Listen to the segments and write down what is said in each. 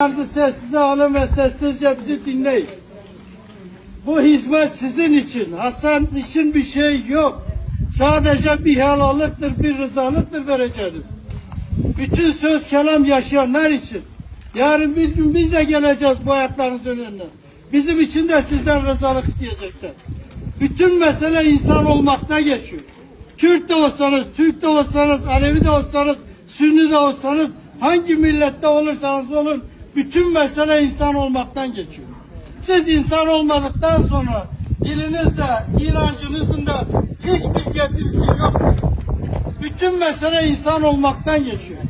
Ardı sessize alın ve sessizce bizi dinleyin. Bu hizmet sizin için. Hasan için bir şey yok. Sadece bir helallıktır, bir rızalıktır vereceğiz. Bütün söz kelam yaşayanlar için. Yarın bir gün biz de geleceğiz bu hayatlarınızın önüne. Bizim için de sizden rızalık isteyecekler. Bütün mesele insan olmakta geçiyor. Kürt de olsanız, Türk de olsanız, Alevi de olsanız, Sünni de olsanız, hangi millette olursanız olun, bütün mesele insan olmaktan geçiyor. Siz insan olmadıktan sonra dilinizde, inancınızın da hiçbir getirisi yok. Bütün mesele insan olmaktan geçiyor.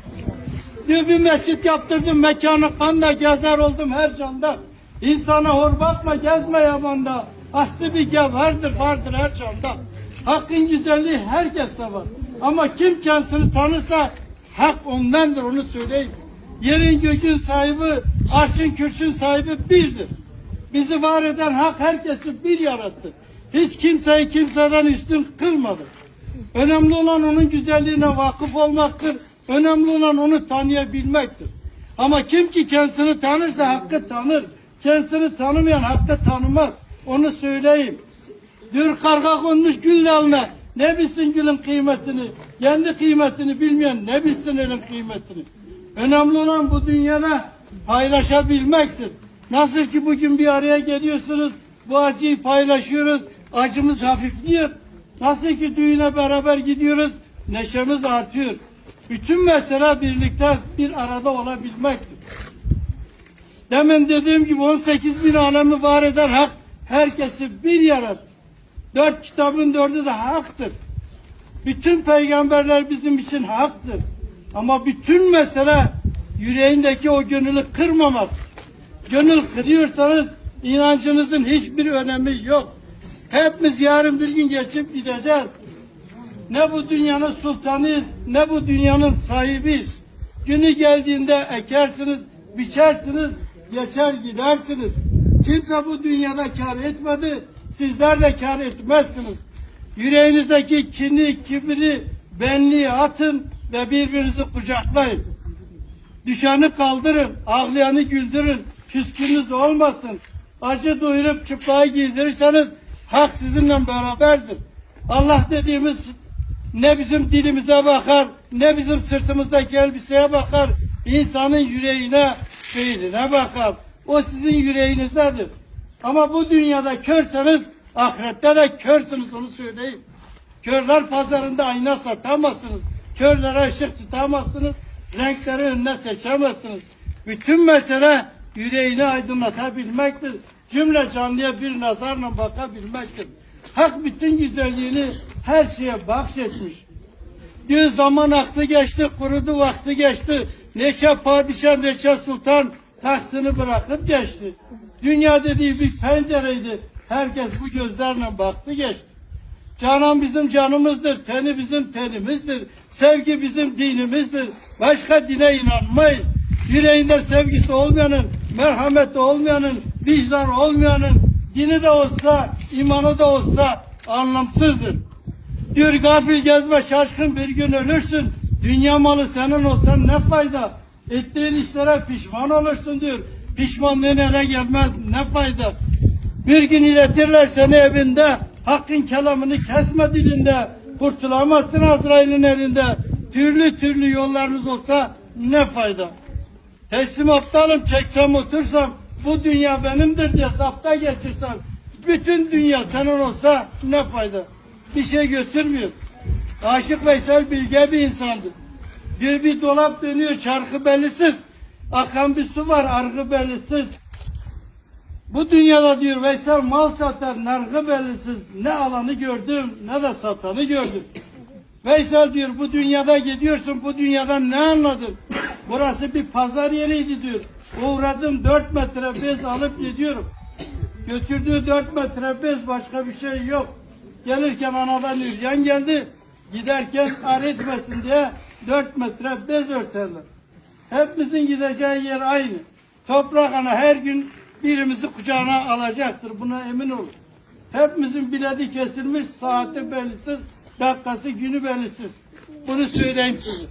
Diyor bir mescit yaptırdım mekanı kanla gezer oldum her canda. İnsana hor bakma gezme yabanda. Aslı bir vardır vardır her canda. Hakkın güzelliği herkeste var. Ama kim kendisini tanırsa hak ondandır onu söyleyeyim. Yerin gökün sahibi, arşın kürsün sahibi birdir. Bizi var eden hak herkesi bir yarattı. Hiç kimseyi kimseden üstün kılmadı. Önemli olan onun güzelliğine vakıf olmaktır. Önemli olan onu tanıyabilmektir. Ama kim ki kendisini tanırsa hakkı tanır. Kendisini tanımayan hakkı tanımaz. Onu söyleyeyim. Dür karga konmuş gül dalına. Ne bilsin gülün kıymetini? Kendi kıymetini bilmeyen ne bilsin elin kıymetini? Önemli olan bu dünyada paylaşabilmektir. Nasıl ki bugün bir araya geliyorsunuz, bu acıyı paylaşıyoruz, acımız hafifliyor. Nasıl ki düğüne beraber gidiyoruz, neşemiz artıyor. Bütün mesele birlikte bir arada olabilmektir. Demin dediğim gibi 18 bin alemi var eden hak herkesi bir yarattı. Dört kitabın dördü de haktır. Bütün peygamberler bizim için haktır. Ama bütün mesele yüreğindeki o gönülü kırmamak. Gönül kırıyorsanız inancınızın hiçbir önemi yok. Hepimiz yarın bir gün geçip gideceğiz. Ne bu dünyanın sultanıyız, ne bu dünyanın sahibiyiz. Günü geldiğinde ekersiniz, biçersiniz, geçer gidersiniz. Kimse bu dünyada kar etmedi, sizler de kar etmezsiniz. Yüreğinizdeki kini, kibri, benliği atın ve birbirinizi kucaklayın. Düşeni kaldırın, ağlayanı güldürün, küskünüz olmasın. Acı duyurup çıplağı giydirirseniz hak sizinle beraberdir. Allah dediğimiz ne bizim dilimize bakar, ne bizim sırtımızdaki elbiseye bakar. İnsanın yüreğine, beynine bakar. O sizin yüreğinizdedir. Ama bu dünyada körseniz ahirette de körsünüz onu söyleyeyim. Körler pazarında ayna satamazsınız. Körlere ışık tutamazsınız. Renkleri önüne seçemezsiniz. Bütün mesele yüreğini aydınlatabilmektir. Cümle canlıya bir nazarla bakabilmektir. Hak bütün güzelliğini her şeye bahşetmiş. Diyor zaman aksı geçti, kurudu vakti geçti. Neçe padişah, neçe sultan tahtını bırakıp geçti. Dünya dediği bir pencereydi. Herkes bu gözlerle baktı geçti. Canan bizim canımızdır, teni bizim tenimizdir. Sevgi bizim dinimizdir. Başka dine inanmayız. Yüreğinde sevgisi olmayanın, merhameti olmayanın, vicdan olmayanın, dini de olsa, imanı da olsa anlamsızdır. Diyor gafil gezme şaşkın bir gün ölürsün. Dünya malı senin olsan ne fayda? Ettiğin işlere pişman olursun diyor. Pişmanlığın ele gelmez ne fayda? Bir gün iletirler seni evinde. Hakkın kelamını kesme dilinde. Kurtulamazsın Azrail'in elinde. Türlü türlü yollarınız olsa ne fayda? Teslim aptalım çeksem otursam bu dünya benimdir diye zapta geçirsem bütün dünya senin olsa ne fayda? Bir şey götürmüyor. Aşık Veysel bilge bir insandı. Diyor bir dolap dönüyor çarkı bellisiz. Akan bir su var argı bellisiz. Bu dünyada diyor Veysel mal satar nargı bellisiz. Ne alanı gördüm ne de satanı gördüm. Veysel diyor bu dünyada gidiyorsun bu dünyadan ne anladın? Burası bir pazar yeriydi diyor. Uğradım dört metre bez alıp gidiyorum. Götürdüğü dört metre bez başka bir şey yok. Gelirken anadan üryan geldi. Giderken ar etmesin diye dört metre bez örterler. Hepimizin gideceği yer aynı. Toprak ana her gün birimizi kucağına alacaktır. Buna emin olun. Hepimizin biledi kesilmiş, saati belirsiz, dakikası günü belirsiz. Bunu söyleyeyim size.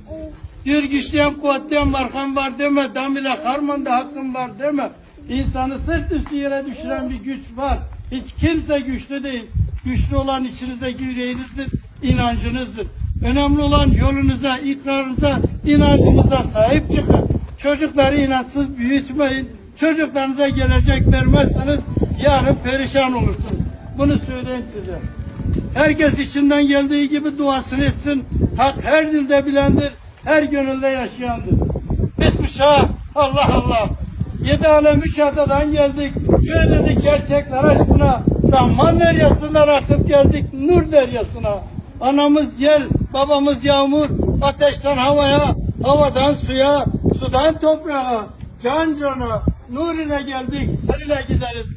Bir güçleyen kuvvetleyen markan var deme. Damile harmanda hakkın var deme. İnsanı sırt üstü yere düşüren bir güç var. Hiç kimse güçlü değil. Güçlü olan içinizdeki yüreğinizdir, inancınızdır. Önemli olan yolunuza, ikrarınıza, inancınıza sahip çıkın. Çocukları inançsız büyütmeyin. Çocuklarınıza gelecek vermezseniz yarın perişan olursunuz. Bunu söyleyeyim size. Herkes içinden geldiği gibi duasını etsin. Hak her dilde bilendir, her gönülde yaşayandır. Şah, Allah Allah. Yedi alem üç adadan geldik. Ödedik gerçekler aşkına. Rahman deryasından akıp geldik nur deryasına. Anamız yer, babamız yağmur, ateşten havaya, havadan suya, sudan toprağa, can cana, nur ile geldik, sen ile gideriz.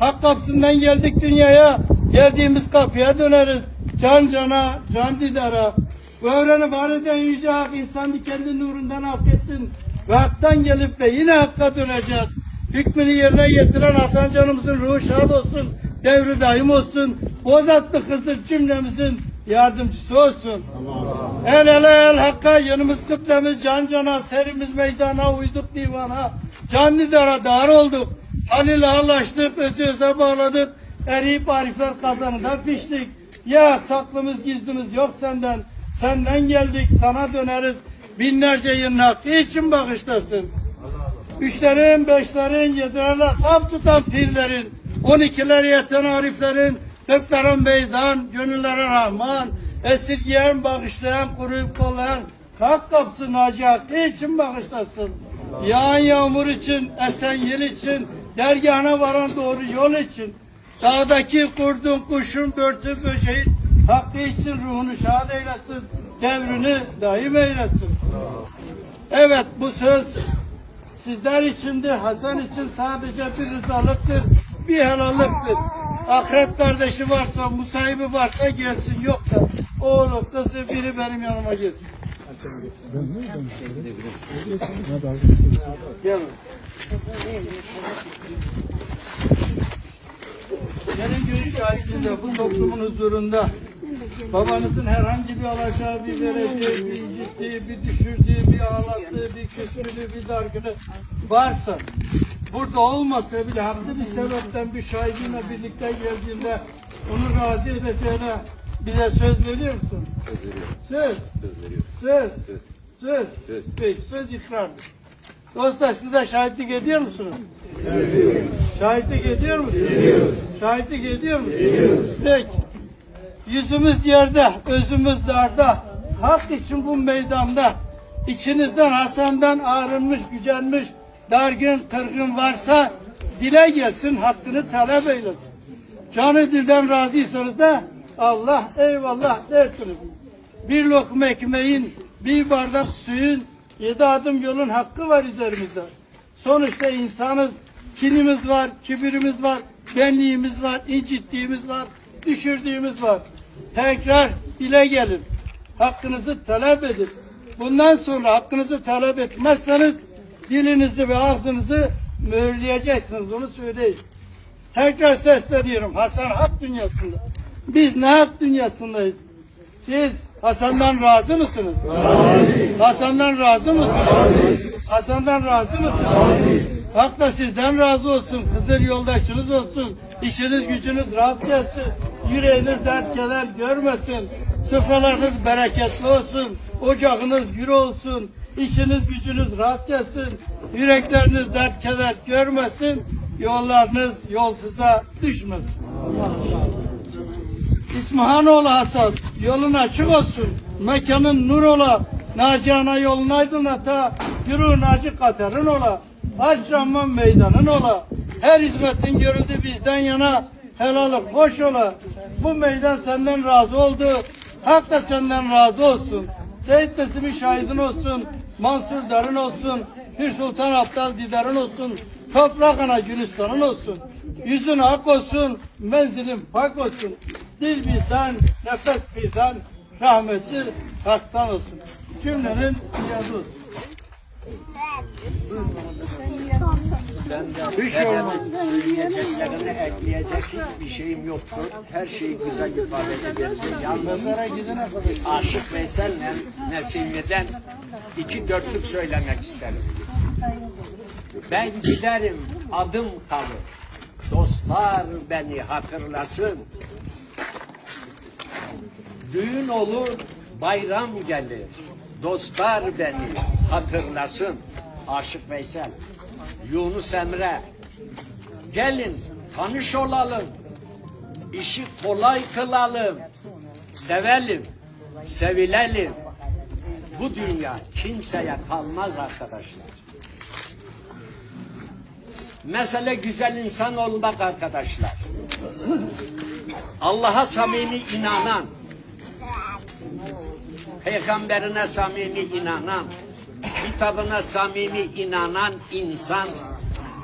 Hak kapısından geldik dünyaya, geldiğimiz kapıya döneriz. Can cana, can didara. Bu evreni var eden yüce hak insanı kendi nurundan hak ettin. Ve haktan gelip de yine hakka döneceğiz. Hükmünü yerine getiren Hasan canımızın ruhu şad olsun. Devri daim olsun. Bozatlı Hızır cümlemizin yardımcısı olsun. El ele el hakka yanımız kıblemiz can cana serimiz meydana uyduk divana. Can didara dar olduk. Halil ağlaştık özü öze bağladık. Eriyip arifler kazanında piştik. Ya saklımız gizlimiz yok senden. Senden geldik sana döneriz. Binlerce yılın hakkı için bağışlasın. Üçlerin, beşlerin, yedilerle saf tutan pirlerin, on ikiler yeten ariflerin, kırkların meydan, gönüllere rahman, esirgeyen, bağışlayan, koruyup kollayan, kalk kapsın hacı hakkı için bağışlasın. Yağan yağmur için, esen yel için, dergahına varan doğru yol için, dağdaki kurdun, kuşun, börtü, böceğin, hakkı için ruhunu şad eylesin, devrini daim eylesin. Evet bu söz Sizler içindir, Hasan için sadece bir rızalıktır, bir helallıktır. Ahiret kardeşi varsa, musahibi varsa gelsin, yoksa oğlu, kızı biri benim yanıma gelsin. Gelin. Benim görüş şahitliğinde bu toplumun huzurunda babanızın herhangi bir alacağı, bir vereceği, bir incittiği, bir düşürdüğü, bir ağlattığı, bir küsürlüğü, bir dargını varsa burada olmasa bile haklı bir sebepten bir şahidinle birlikte geldiğinde onu razı edeceğine bize söz veriyor musun? Söz. Söz. Söz. Söz. Peki, söz ikrardır. Dostlar siz de şahitlik ediyor musunuz? Şahitlik ediyor musunuz? Ediyoruz. Şahitlik ediyor musunuz? Ediyoruz. Peki. Yüzümüz yerde, özümüz darda. Hak için bu meydanda. içinizden Hasan'dan ağrınmış, gücenmiş, dargın, kırgın varsa dile gelsin, hakkını talep eylesin. Canı dilden razıysanız da Allah eyvallah dersiniz. Bir lokma ekmeğin, bir bardak suyun, yedi adım yolun hakkı var üzerimizde. Sonuçta insanız, kinimiz var, kibirimiz var, benliğimiz var, incittiğimiz var, düşürdüğümüz var. Tekrar dile gelin. Hakkınızı talep edin. Bundan sonra hakkınızı talep etmezseniz dilinizi ve ağzınızı mühürleyeceksiniz. Onu söyleyeyim. Tekrar sesleniyorum Hasan Hak dünyasında. Biz ne hak dünyasındayız? Siz Hasan'dan razı mısınız? Razıyız. Hasan'dan razı mısınız? Razıyız. Hasan'dan razı mısınız? Razıyız. Hak da sizden razı olsun. Hızır yoldaşınız olsun. İşiniz gücünüz rast gelsin. Yüreğiniz dert keder görmesin. Sıfralarınız bereketli olsun. Ocağınız gür olsun. İşiniz gücünüz rast gelsin. Yürekleriniz dert keder görmesin. Yollarınız yolsuza düşmesin. İsmahanoğlu Hasan yolun açık olsun. Mekanın nur ola. Nacana yolun aydınlata. Yürü nacı katerin ola. Hac meydanın ola. Her hizmetin görüldü bizden yana. Helalık hoş ola. Bu meydan senden razı oldu. Hak da senden razı olsun. Seyit Nesim'in şahidin olsun. Mansur Darın olsun. Pir Sultan Abdal Didar'ın olsun. Toprak ana Gülistan'ın olsun. Yüzün hak olsun. Menzilin pak olsun. Dil bizden, nefes bizden, rahmetli haktan olsun. Cümlenin yazı olsun. Şey olmaz. söyleyeceklerini ekleyecek hiçbir şeyim yoktur. Her şeyi güzel ifade edebildim. Yalnız Mezara gidene kadar. Aşık Veysel'le Nesimi'den iki dörtlük söylemek isterim. Ben giderim adım kalır. Dostlar beni hatırlasın. Düğün olur, bayram gelir. Dostlar beni hatırlasın. Aşık Veysel, Yunus Emre. Gelin tanış olalım. İşi kolay kılalım. Sevelim, sevilelim. Bu dünya kimseye kalmaz arkadaşlar. Mesele güzel insan olmak arkadaşlar. Allah'a samimi inanan, peygamberine samimi inanan, kitabına samimi inanan insan,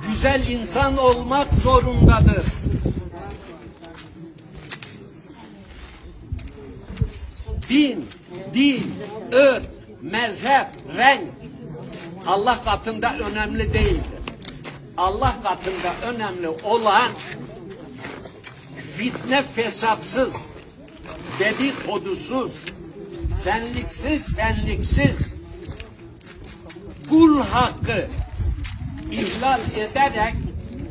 güzel insan olmak zorundadır. din, dil, ırk, mezhep, renk Allah katında önemli değildir. Allah katında önemli olan fitne fesatsız, dedikodusuz, senliksiz, benliksiz, kul hakkı ihlal ederek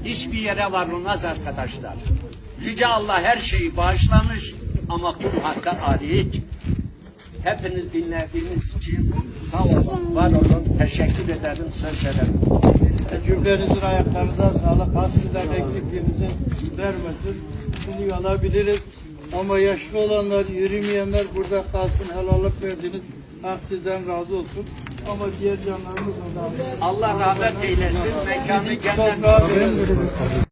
hiçbir yere varılmaz arkadaşlar. Yüce Allah her şeyi bağışlamış ama kul hakkı hariç. Hepiniz dinlediğiniz için sağ olun, var olun, teşekkür ederim, söz ederim. Cümlenizin ayaklarınıza sağlık. Allah sizden eksikliğinizi vermesin. Bunu alabiliriz. Ama yaşlı olanlar, yürümeyenler burada kalsın. Helallik verdiniz. Hak sizden razı olsun. Ama diğer canlarımız. Allah rahmet eylesin, mekanı cennet.